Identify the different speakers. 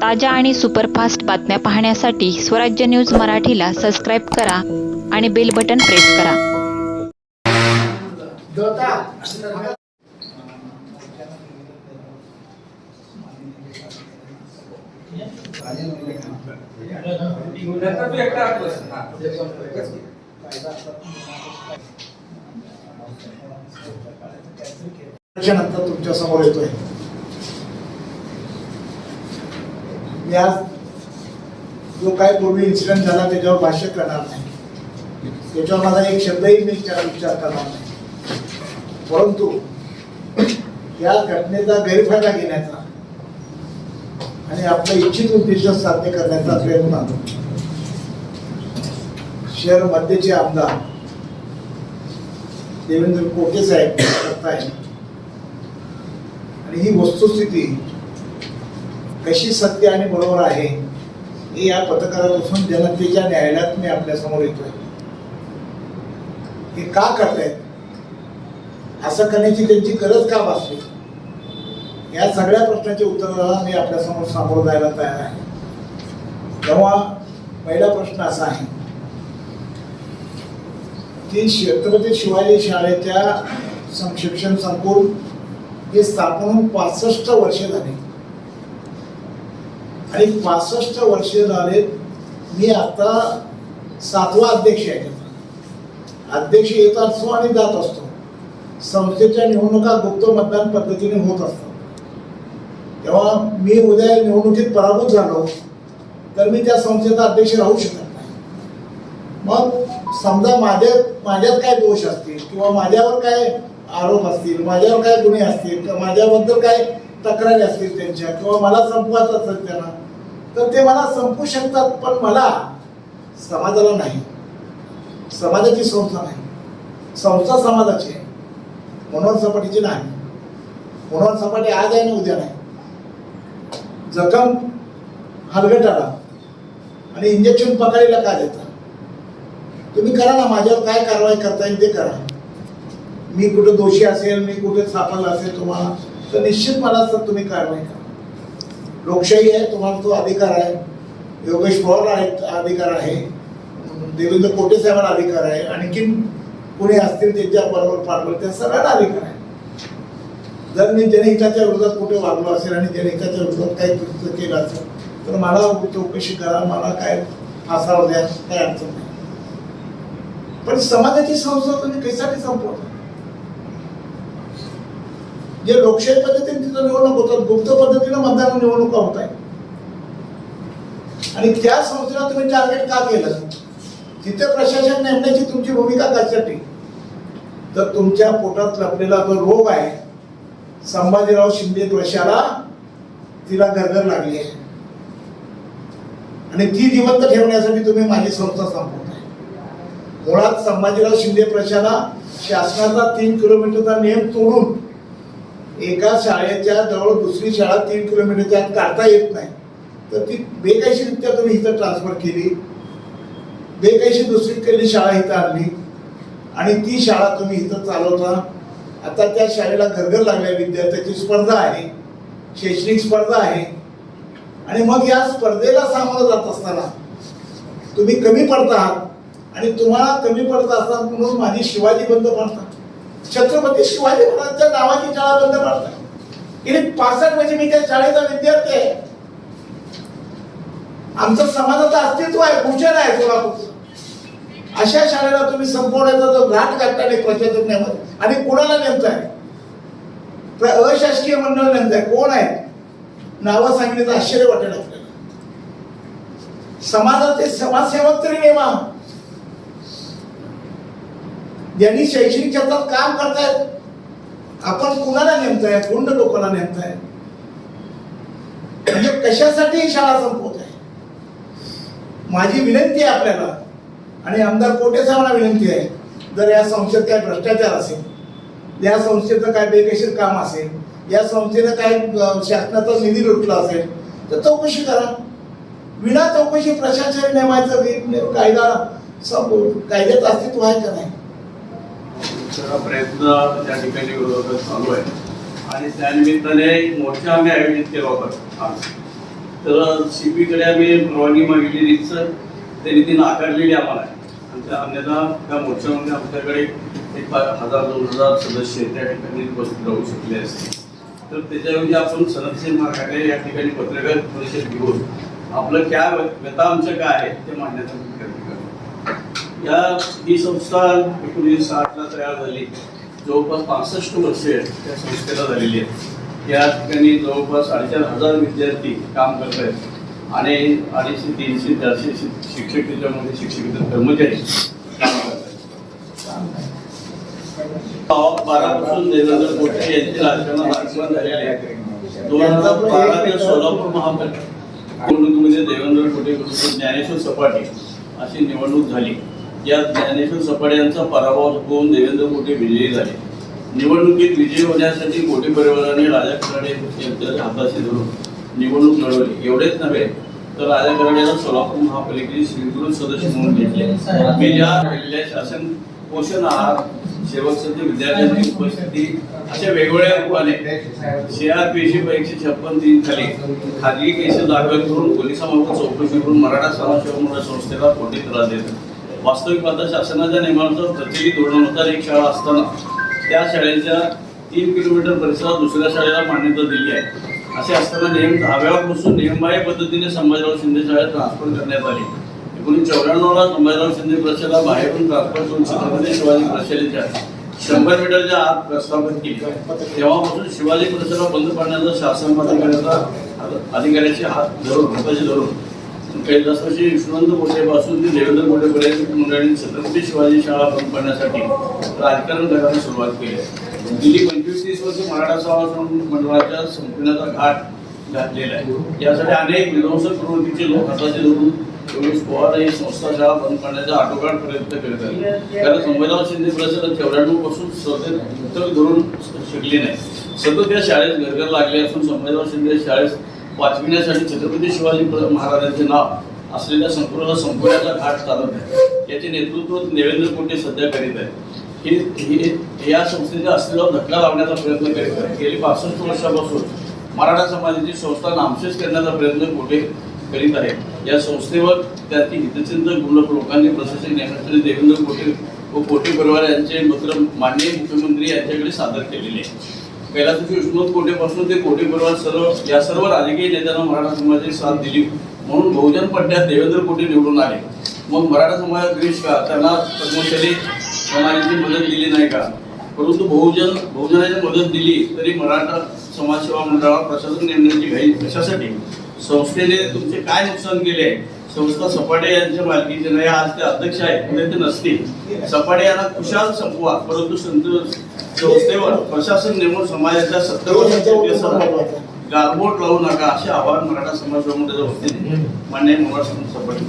Speaker 1: ताज्या आणि सुपरफास्ट बातम्या पाहण्यासाठी स्वराज्य न्यूज मराठीला सबस्क्राईब करा आणि बेल बटन प्रेस करा.
Speaker 2: तुमच्यासमोर येतोय. या जो काय पूर्वी इन्सिडेंट झाला त्याच्यावर भाष्य करणार नाही. त्याच्यावर माझा एक शब्दही मी विचार विचार करणार नाही. परंतु या घटनेचा गैरफायदा घेण्याचा आणि आपलं इच्छित उद्दिष्ट साध्य करण्याचा प्रयत्न शहर मध्यचे आमदार देवेंद्र कोटे साहेब करताय आणि ही वस्तुस्थिती कशी सत्य आणि बरोबर आहे हे या पत्रकारापासून जनतेच्या न्यायालयात मी आपल्यासमोर येतोय. हे का करतायत? असं करण्याची त्यांची गरज का भासली? या सगळ्या प्रश्नाचे उत्तराला मी आपल्यासमोर सामोरं जायला तयार आहे. तेव्हा पहिला प्रश्न असा आहे की छत्रपती शिवाजी शाळेच्या सं- शिक्षण संकुल हे स्थापन होऊन पासष्ट वर्ष झाली. आणि पासष्ट वर्ष झाले मी आता सातवा अध्यक्ष आहे. अध्यक्ष येत असतो आणि जात असतो. संस्थेच्या निवडणुका गुप्त मतदान पद्धतीने होत असतात. तेव्हा मी उद्या निवडणुकीत पराभूत झालो तर मी त्या संस्थेचा अध्यक्ष राहू शकत नाही. मग समजा माझ्या माझ्यात काय दोष असतील किंवा माझ्यावर काय आरोप असतील माझ्यावर काय गुन्हे असतील किंवा माझ्याबद्दल काय तक्रारी असतील त्यांच्या किंवा मला संपवायचं असेल त्यांना तर ते मला संपू शकतात पण मला समाजाला नाही. समाजाची संस्था नाही. संस्था समाजाची आहे. मनोहर सपाटीची नाही. मनोहर सपाटी आज आहे ना उद्या नाही. जखम हलगटाला आणि इंजेक्शन पकडीला का देता? तुम्ही करा ना माझ्यावर काय कारवाई करता येईल ते करा. मी कुठं दोषी असेल मी कुठे सापडला असेल तुम्हाला तर निश्चित मला सर तुम्ही कारवाई करा. लोकशाही आहे तुम्हाला तो अधिकार आहे. योगेश पवार आहे अधिकार आहे. देवेंद्र कोटे साहेबांना अधिकार आहे. आणखीन कोणी असतील त्यांच्या बरोबर पाठवलं त्या सगळ्यांना अधिकार आहे. जर मी जनहिताच्या विरोधात कुठे वागलो असेल आणि जनहिताच्या विरोधात काही कृत्य केलं असेल तर मला चौकशी करा मला काय फासावर द्या काही अडचण नाही. पण समाजाची संस्था तुम्ही कशासाठी संपवता? जे लोकशाही पद्धतीने तिथं निवडणूक होतात गुप्त पद्धतीनं मतदान निवडणुका होत आहे आणि त्या संस्थेला तुम्ही टार्गेट का केलं? तिथे प्रशासन नेमण्याची तुमची भूमिका कशासाठी? तर तुमच्या पोटात लपलेला जो रोग आहे संभाजीराव शिंदे त्वशाला तिला गरगर लागली आहे. आणि ती जिवंत ठेवण्यासाठी तुम्ही माझी संस्था संपवताय मुळात संभाजीराव शिंदे प्रशाला शासनाचा तीन किलोमीटरचा नियम तोडून एका शाळेच्या जवळ दुसरी शाळा तीन किलोमीटरच्या आत काढता येत नाही. तर ती बेकायशीरित्या तुम्ही इथं ट्रान्सफर केली. बेकायशी दुसरीकडली शाळा इथं आणली. आणि ती शाळा तुम्ही इथं चालवता. आता त्या शाळेला घरघर लागल्या विद्यार्थ्याची स्पर्धा आहे. शैक्षणिक स्पर्धा आहे. आणि मग या स्पर्धेला सामोरं जात असताना तुम्ही कमी पडता आहात. आणि तुम्हाला कमी पडत असताना म्हणून माझी शिवाजी बंद पडतात. छत्रपती शिवाजी महाराजांच्या नावाची शाळा बंद पडता गेली पासष्ट म्हणजे मी त्या शाळेचा विद्यार्थी आहे. आमचं समाजाचं अस्तित्व आहे भूषण आहे सोलापूरचं अशा शाळेला तुम्ही संपवण्याचा जो घाट घातला नाही आणि कोणाला नेमताय अशासकीय मंडळ नेमताय कोण आहे? नावं सांगण्याचं आश्चर्य वाटेल आपल्याला. समाजाचे समाजसेवक तरी नेमा ज्यांनी शैक्षणिक क्षेत्रात काम करतायत आपण कुणाला नेमताय कोण लोकांना नेमताय म्हणजे कशासाठी ही शाळा संपवत आहे? माझी विनंती आहे आपल्याला आणि आमदार कोटे साहेबांना विनंती आहे जर या संस्थेत काय भ्रष्टाचार असेल या संस्थेचं काय बेकशीर काम असेल या संस्थेनं काय शासनाचा निधी लुटला असेल तर चौकशी करा. विना चौकशी प्रशासन नेमायचं कायदा कायद्याचं कायद्यात अस्तित्व आहे का नाही?
Speaker 3: सगळा प्रयत्न त्या ठिकाणी विरोधात चालू आहे. आणि त्यानिमित्ताने एक मोर्चा आम्ही आयोजित केला होता आज. तर सीपीकडे आम्ही परवानगी मागितली रितसर त्यांनी ती नाकारलेली आम्हाला. आणि त्या अन्यथा त्या मोर्चामध्ये आमच्याकडे एक हजार दोन हजार सदस्य त्या ठिकाणी उपस्थित राहू शकले असते. तर त्याच्याऐवजी आपण सनदसेन मार्गाकडे या ठिकाणी पत्रकार परिषद घेऊन आपलं क्या व्यथा आमचं काय आहे ते मांडण्याचा प्रयत्न या ही संस्था एकोणीसशे साठला तयार झाली. जवळपास पासष्ट वर्षे त्या संस्थेला झालेली आहेत या ठिकाणी जवळपास साडेचार हजार विद्यार्थी काम करत आहेत. आणि अडीचशे तीनशे चारशे शिक्षक त्याच्यामध्ये शिक्षक कर्मचारी काम करत आहेत. बारापासून देवेंद्र गोटे यांचे राजकारणात आगमन झालेले आहे. दोन हजार बारा ते सोलापूर महापालिका निवडणुकीमध्ये देवेंद्र गोटे ज्ञानेश्वर सपाटे अशी निवडणूक झाली. या ज्ञानेश्वर सपाडे यांचा पराभव होऊन देवेंद्र गोटे विजयी झाले. निवडणुकीत विजयी होण्यासाठी गोटे परिवाराने राजा कराडे यांच्या हाताशी धरून निवडणूक लढवली. एवढेच नव्हे तर राजा खराडेला सोलापूर महापालिकेचे स्वीकृत सदस्य म्हणून घेतले मी ज्या राहिलेल्या शासन पोषण आहार सेवक संघ विद्यार्थ्यांची उपस्थिती अशा वेगवेगळ्या रूपाने सीआरपीची एकशे छप्पन तीन खाली खाजगी केस दाखल करून पोलिसांमार्फत चौकशी करून मराठा समाजसेवा मंडळ संस्थेला कोटी त्रास देतात वास्तविक पाहता शासनाच्या नियमानुसार प्रत्येकी धोरणानुसार एक शाळा असताना. त्या शाळेच्या तीन किलोमीटर परिसरात दुसऱ्या शाळेला मान्यता दिली आहे. असे असताना नियम दहाव्यापासून नियमबाह्य पद्धतीने संभाजीराव शिंदे शाळेत ट्रान्सफर करण्यात आली. एकोणीसशे चौऱ्याण्णवला संभाजीराव शिंदे प्रशाला बाहेरून ट्रान्सफर करून छत्रपती शिवाजी प्रशालेच्या शंभर मीटरच्या आत प्रस्थापित केली. तेव्हापासून शिवाजी प्रशाला बंद पाडण्याचा शासन अधिकाऱ्याचा अधिकाऱ्याचे हात धरून हाताचे धरून कैलासाची यशवंत मोठेपासून ते देवेंद्र मोठेपर्यंत मंडळींनी छत्रपती शिवाजी शाळा बंद करण्यासाठी राजकारण करायला सुरुवात केली गेली पंचवीस तीस वर्ष मराठा समाज मंडळाच्या संपण्याचा घाट घातलेला आहे. यासाठी अनेक विध्वंसक प्रवृत्तीचे लोक हाताचे धरून योगेश पवार ही संस्था शाळा बंद करण्याचा आटोकाट प्रयत्न करत आहे कारण संविधान शिंदे परिसरात चौऱ्याण्णवपासून सतत उत्तर धरून शिकले नाही. सतत या शाळेत घरघर लागले असून संविधान शिंदे शाळेत वाचविण्यासाठी छत्रपती शिवाजी महाराजांचे नाव असलेल्या संपूर्ण संपवण्याचा घाट चालत आहे. याचे नेतृत्व देवेंद्र कोटे सध्या करीत आहे हे या संस्थेच्या अस्तित्वावर धक्का लावण्याचा प्रयत्न करीत आहे गेली पासष्ट वर्षापासून मराठा समाजाची संस्था नामशेष करण्याचा प्रयत्न कोटे करीत आहे? या संस्थेवर त्यातील हितचिंतक गुणक लोकांनी प्रशासक न्यायमंत्री देवेंद्र कोटे व कोटे परिवार यांचे पत्र माननीय मुख्यमंत्री यांच्याकडे सादर केलेले आहे कैलासाची विष्णू कोटेपासून ते कोटे परिवार सर्व या सर्व राजकीय नेत्यांना मराठा समाजाची साथ दिली. म्हणून बहुजन पट्ट्यात देवेंद्र कोटे निवडून आले? मग मराठा समाजात द्वेष का? त्यांना पद्मश्री समाजाची मदत दिली नाही का? परंतु बहुजन बहुजनाची मदत दिली तरी मराठा समाजसेवा मंडळावर प्रशासन नेमण्याची घाई कशासाठी? संस्थेने तुमचे काय नुकसान केले? आहे संस्था सपाटे यांच्या मालकीचे नाही आज ते अध्यक्ष आहेत उद्या ते नसतील. सपाटे यांना कुशाल संपवा परंतु संस्थेवर प्रशासन नेमून समाजाच्या सत्तर वर्षाच्या गारबोट लावू नका असे आवाहन मराठा समाज मंडळाच्या वतीने मान्य मनोहर सपाटे.